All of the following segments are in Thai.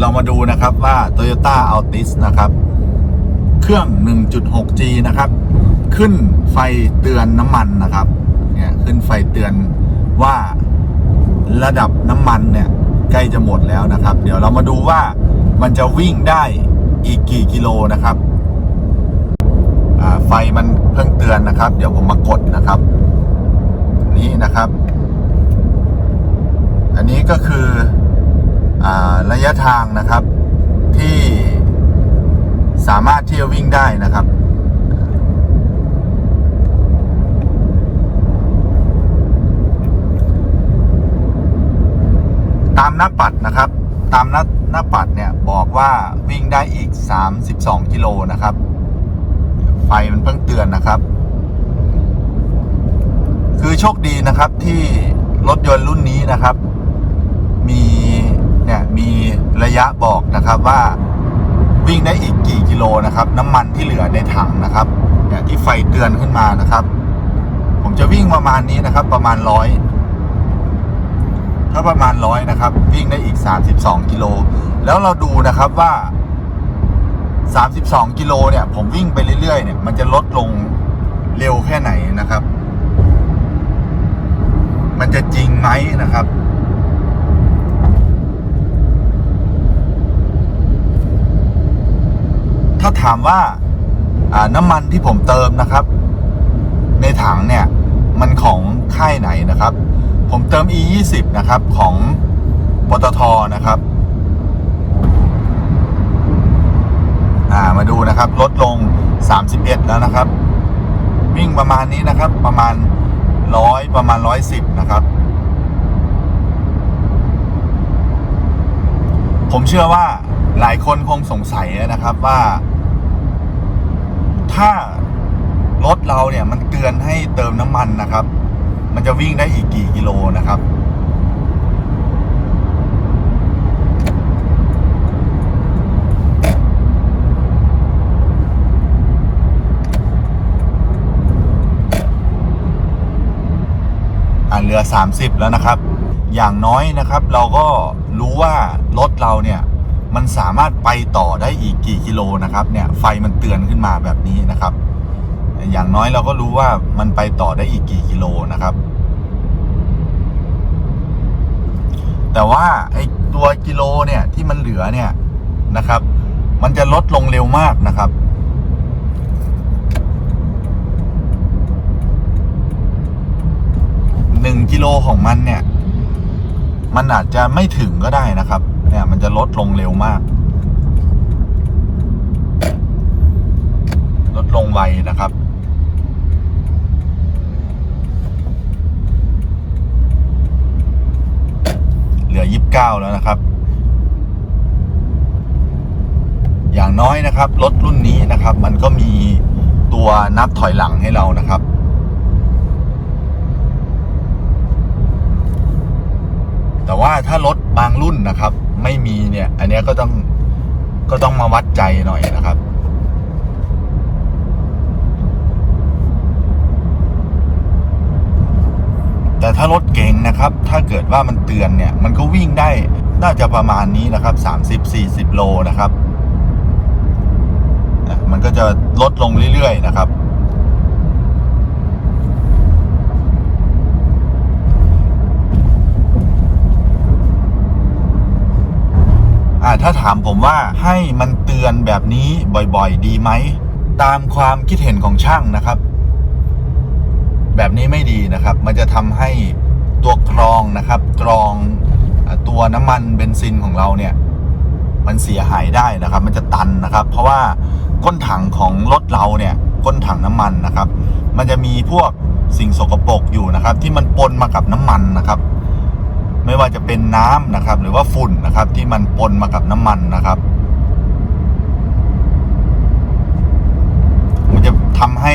เรามาดูนะครับว่า Toyota Altis นะครับ เครื่อง 1.6G นะครับ ขึ้นไฟเตือนน้ำมันนะครับ เนี่ยขึ้นไฟเตือนว่าระดับน้ำมันเนี่ยใกล้จะหมดแล้วนะครับ เดี๋ยวเรามาดูว่ามันจะวิ่งได้อีกกี่กิโลนะครับไฟมันเพิ่งเตือนนะครับ เดี๋ยวผมมากดนะครับ นี่นะครับ อันนี้ก็คือ ระยะทางนะครับที่สามารถที่จะวิ่งได้นะครับ ตามหน้าปัดนะครับ ตามหน้าหน้าปัดเนี่ยบอกว่าวิ่งได้อีก 32 กิโลนะครับ ไฟมันเพิ่งเตือนนะครับ คือโชคดีนะครับที่รถยนต์รุ่นนี้นะครับ เนี่ยมีระยะบอกนะครับว่าวิ่งได้อีกกี่กิโลนะครับ น้ำมันที่เหลือในถังนะครับเนี่ยที่ไฟเตือนขึ้นมานะครับ ผมจะวิ่งประมาณนี้นะครับ ประมาณร้อยถ้าประมาณร้อยนะครับ วิ่งได้อีก 32 กิโล แล้วเราดูนะครับว่า 32 กิโลเนี่ย ผมวิ่งไปเรื่อยๆเนี่ย มันจะลดลงเร็วแค่ไหนนะครับ มันจะจริงไหมนะครับ ถ้าถามว่าน้ำมันที่ผมเติมนะครับ ในถังเนี่ย มันของค่ายไหนนะครับ ผมเติม e 2 0นะครับ ของปตทนะครับามาดูนะครับลดลง 31 แล้วนะครับ วิ่งประมาณนี้นะครับ ประมาณร้อยประมาณร้อยสิบนะครับ ผมเชื่อว่า หลายคนคงสงสัยนะครับว่า ถ้ารถเราเนี่ยมันเตือนให้เติมน้ำมันนะครับ มันจะวิ่งได้อีกกี่กิโลนะครับ อ่าเหลือ 30 แล้วนะครับ อย่างน้อยนะครับ เราก็รู้ว่ารถเราเนี่ย มันสามารถไปต่อได้อีกกี่กิโลนะครับ เนี่ยไฟมันเตือนขึ้นมาแบบนี้นะครับ อย่างน้อยเราก็รู้ว่ามันไปต่อได้อีกกี่กิโลนะครับ แต่ว่าไอ้ตัวกิโลเนี่ยที่มันเหลือเนี่ยนะครับ มันจะลดลงเร็วมากนะครับหนึ่งกิโลของมันเนี่ย มันอาจจะไม่ถึงก็ได้นะครับ เนี่ยมันจะลดลงเร็วมาก ลดลงไวนะครับ เหลือยี่สิบเก้าแล้วนะครับ อย่างน้อยนะครับ รถรุ่นนี้นะครับ มันก็มีตัวนับถอยหลังให้เรานะครับแต่ว่าถ้ารถบางรุ่นนะครับ ไม่มีเนี่ย อันนี้ก็ต้องก็ต้องมาวัดใจหน่อยนะครับแต่ถ้ารถเก๋งนะครับ ถ้าเกิดว่ามันเตือนเนี่ย มันก็วิ่งได้ น่าจะประมาณนี้นะครับสามสิบสี่สิบโลนะครับ มันก็จะลดลงเรื่อยๆนะครับ ถ้าถามผมว่าให้มันเตือนแบบนี้บ่อยๆ ดีไหม ตามความคิดเห็นของช่างนะครับ แบบนี้ไม่ดีนะครับ มันจะทำให้ตัวกรองนะครับกรองตัวน้ำมันเบนซินของเราเนี่ย มันเสียหายได้นะครับ มันจะตันนะครับ เพราะว่าก้นถังของรถเราเนี่ย ก้นถังน้ำมันนะครับ มันจะมีพวกสิ่งสกปรกอยู่นะครับ ที่มันปนมากับน้ำมันนะครับ ไม่ว่าจะเป็นน้ำนะครับ หรือว่าฝุ่นนะครับ ที่มันปนมากับน้ำมันนะครับ มันจะทำให้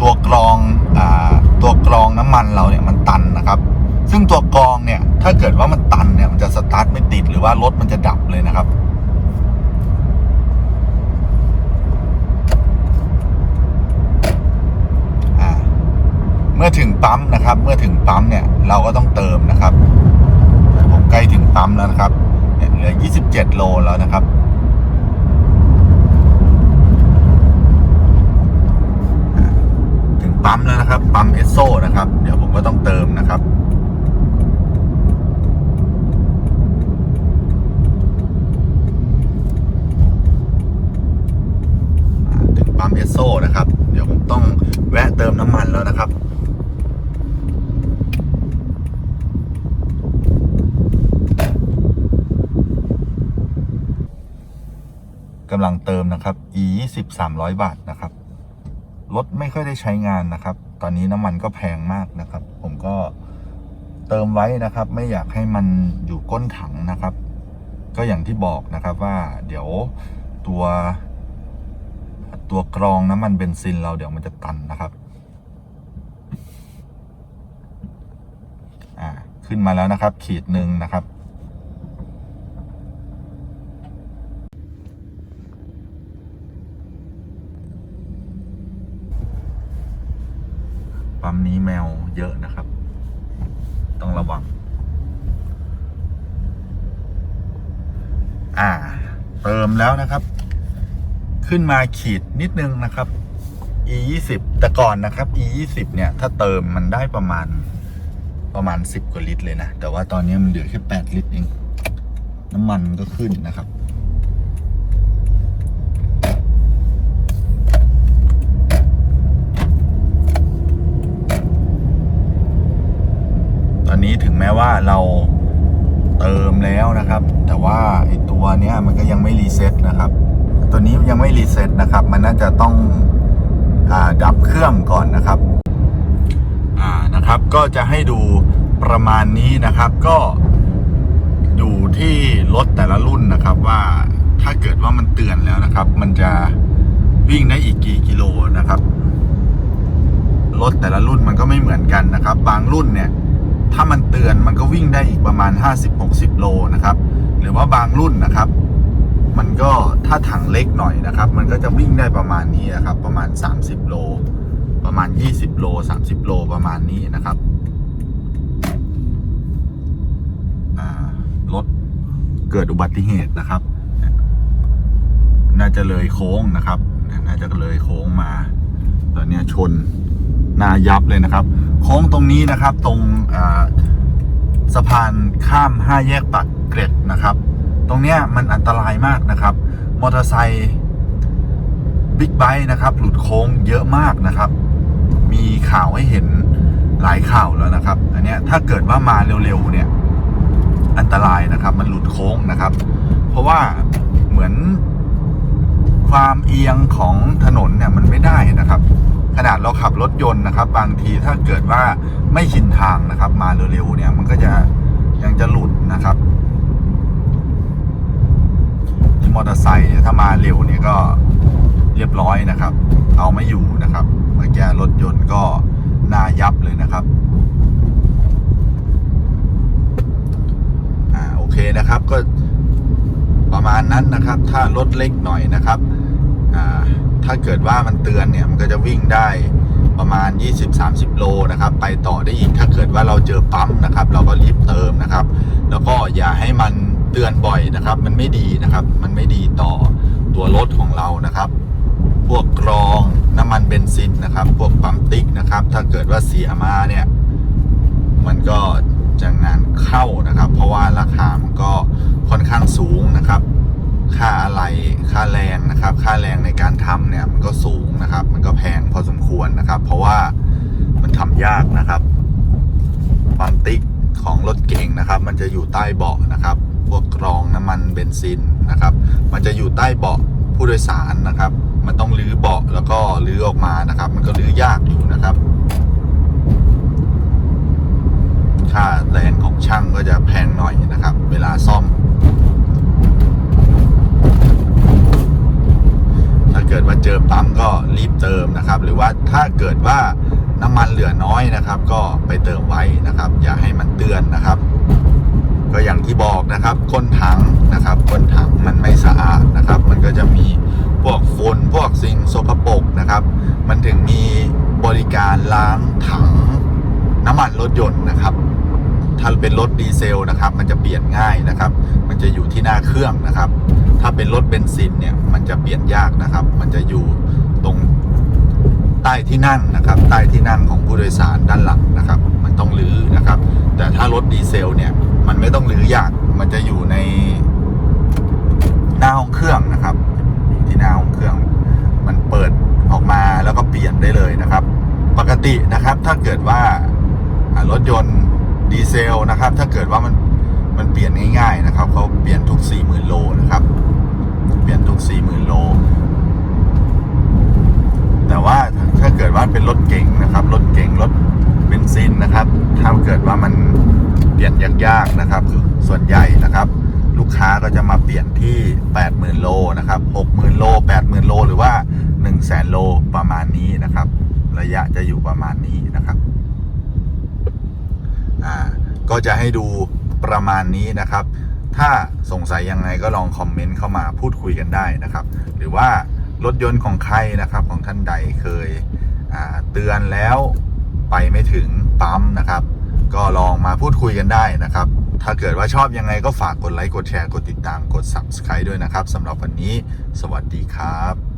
ตัวกรองอตัวกรองน้ำมันเราเนี่ยมันตันนะครับ ซึ่งตัวกรองเนี่ย ถ้าเกิดว่ามันตันเนี่ยมันจะสตาร์ทไม่ติดหรือว่ารถมันจะดับเลยนะครับเมื่อถึงปั๊มนะครับ เมื่อถึงปั๊มเนี่ยเราก็ต้องเติมนะครับ ใกล้ถึงปั๊มแล้วนะครับเหลือ 27 โลแล้วนะครับถึงปั๊มแล้วนะครับ ปั๊มเอสโซนะครับ เดี๋ยวผมก็ต้องเติมนะครับ ถึงปั๊มเอสโซนะครับ เดี๋ยวผมต้องแวะเติมน้ำมันแล้วนะครับ กำลังเติมนะครับ e 2 0 300 บาทนะครับ รถไม่ค่อยได้ใช้งานนะครับ ตอนนี้น้ำมันก็แพงมากนะครับ ผมก็เติมไว้นะครับ ไม่อยากให้มันอยู่ก้นถังนะครับ ก็อย่างที่บอกนะครับว่าเดี๋ยวตัว ตัวกรองน้ำมันเบนซินเราเดี๋ยวมันจะตันนะครับอ่าขึ้นมาแล้วนะครับ ขีดหนึ่งนะครับ ปั๊มนี้แมวเยอะนะครับ ต้องระวัง อ่า เติมแล้วนะครับ ขึ้นมาขีดนิดนึงนะครับ e 2 0แต่ก่อนนะครับ e 2 0เนี่ย ถ้าเติมมันได้ประมาณประมาณ 10 กว่าลิตรเลยนะ แต่ว่าตอนนี้มันเหลือแค่ 8 ลิตรเอง น้ำมันก็ขึ้นนะครับ นี้ถึงแม้ว่าเราเติมแล้วนะครับ แต่ว่าไอตัวเนี้ยมันก็ยังไม่รีเซ็ตนะครับ ตัวนี้ยังไม่รีเซ็ตนะครับ มันน่าจะต้องอดับเครื่องก่อนนะครับอ่านะครับ ก็จะให้ดูประมาณนี้นะครับ ก็อยู่ที่รถแต่ละรุ่นนะครับว่าถ้าเกิดว่ามันเตือนแล้วนะครับ มันจะวิ่งได้อีกกี่กิโลนะครับรถแต่ละรุ่นมันก็ไม่เหมือนกันนะครับ บางรุ่นเนี่ย ถ้ามันเตือนมันก็วิ่งได้อีกประมาณ 50-60 โลนะครับ หรือว่าบางรุ่นนะครับ มันก็ถ้าถังเล็กหน่อยนะครับ มันก็จะวิ่งได้ประมาณนี้นะครับ ประมาณ 30 โล ประมาณ 20 โล 30 โลประมาณนี้นะครับรถเกิดอุบัติเหตุนะครับ น่าจะเลยโค้งนะครับ น่าจะเลยโค้งมา ตอนเนี้ยชนหนายับเลยนะครับ โค้งตรงนี้นะครับ ตรงสะพานข้ามห้าแยกปากเกร็ดนะครับ ตรงเนี้ยมันอันตรายมากนะครับ มอเตอร์ไซค์บิ๊กไบค์นะครับ หลุดโค้งเยอะมากนะครับ มีข่าวให้เห็นหลายข่าวแล้วนะครับ อันเนี้ยถ้าเกิดว่ามาเร็วๆเนี่ย อันตรายนะครับ มันหลุดโค้งนะครับ เพราะว่าเหมือนความเอียงของถนนเนี่ยมันไม่ได้นะครับ ขนาดเราขับรถยนต์นะครับ บางทีถ้าเกิดว่าไม่ชินทางนะครับ มาเร็วๆเนี่ย มันก็จะยังจะหลุดนะครับที่มอเตอร์ไซค์เนี่ยถ้ามาเร็วเนี่ยก็เรียบร้อยนะครับ เอาไม่อยู่นะครับเมื่อกี้รถยนต์ก็น้ายับเลยนะครับอ่าโอเคนะครับก็ประมาณนั้นนะครับ ถ้ารถเล็กหน่อยนะครับอ่า ถ้าเกิดว่ามันเตือนเนี่ยมันก็จะวิ่งได้ประมาณ 20-30 โลนะครับ ไปต่อได้อีกถ้าเกิดว่าเราเจอปั๊มนะครับ เราก็รีบเติมนะครับ แล้วก็อย่าให้มันเตือนบ่อยนะครับ มันไม่ดีนะครับ มันไม่ดีต่อตัวรถของเรานะครับ พวกกรองน้ำมันเบนซินนะครับ พวกปั๊มติ๊กนะครับ ถ้าเกิดว่าเสียมาเนี่ย มันก็จะงานเข้านะครับ เพราะว่าราคามันก็ค่อนข้างสูงนะครับ ค่าอะไรค่าแรงนะครับ ค่าแรงในการทำเนี่ยมันก็สูงนะครับ มันก็แพงพอสมควรนะครับ เพราะว่ามันทำยากนะครับปั๊มติ๊กของรถเก่งนะครับ มันจะอยู่ใต้เบาะนะครับ พวกกรองน้ำมันเบนซินนะครับ มันจะอยู่ใต้เบาะผู้โดยสารนะครับ มันต้องรื้อเบาะแล้วก็รื้อออกมานะครับ มันก็รื้อยากอยู่นะครับ ค่าแรงของช่างก็จะแพงหน่อยนะครับ เวลาซ่อม ถ้า เจอปั๊มก็รีบเติมนะครับ หรือว่าถ้าเกิดว่าน้ำมันเหลือน้อยนะครับ ก็ไปเติมไว้นะครับ อย่าให้มันเตือนนะครับ ก็อย่างที่บอกนะครับก้นถังนะครับก้นถังมันไม่สะอาดนะครับ มันก็จะมีพวกฝุ่นพวกสิ่งสกปรกนะครับ มันถึงมีบริการล้างถังน้ำมันรถยนต์นะครับ ถ้าเป็นรถดีเซลนะครับ มันจะเปลี่ยนง่ายนะครับ มันจะอยู่ที่หน้าเครื่องนะครับ ถ้าเป็นรถเบนซินเนี่ยมันจะเปลี่ยนยากนะครับ มันจะอยู่ตรงใต้ที่นั่งนะครับ ใต้ที่นั่งของผู้โดยสารด้านหลังนะครับ มันต้องรื้อนะครับ แต่ถ้ารถดีเซลเนี่ยมันไม่ต้องรื้อยาก มันจะอยู่ในหน้าห้องเครื่องนะครับที่หน้าห้องเครื่อง มันเปิดออกมาแล้วก็เปลี่ยนได้เลยนะครับ ปกตินะครับ ถ้าเกิดว่าอ่ารถยนต์ ดีเซลนะครับ ถ้าเกิดว่ามันมันเปลี่ยนง่ายๆนะครับเขาเปลี่ยนทุก 40,000 โลนะครับ เปลี่ยนทุก 40,000 โล แต่ว่าถ้าเกิดว่าเป็นรถเก๋งนะครับรถเก๋งรถเบนซินนะครับ ถ้าเกิดว่ามันเปลี่ยนยากๆนะครับคือส่วนใหญ่นะครับ ลูกค้าก็จะมาเปลี่ยนที่ 80,000 โลนะครับ 60,000 โล 80,000 โล หรือว่า 100,000 โลประมาณนี้นะครับ ระยะจะอยู่ประมาณนี้นะครับ อ่าก็จะให้ดูประมาณนี้นะครับ ถ้าสงสัยยังไงก็ลองคอมเมนต์เข้ามาพูดคุยกันได้นะครับ หรือว่ารถยนต์ของใครนะครับของท่านใดเคยเตือนแล้วไปไม่ถึงปั๊มนะครับ ก็ลองมาพูดคุยกันได้นะครับ ถ้าเกิดว่าชอบยังไงก็ฝากกดไลค์กดแชร์กดติดตามกด Subscribe ด้วยนะครับสำหรับวันนี้ สวัสดีครับ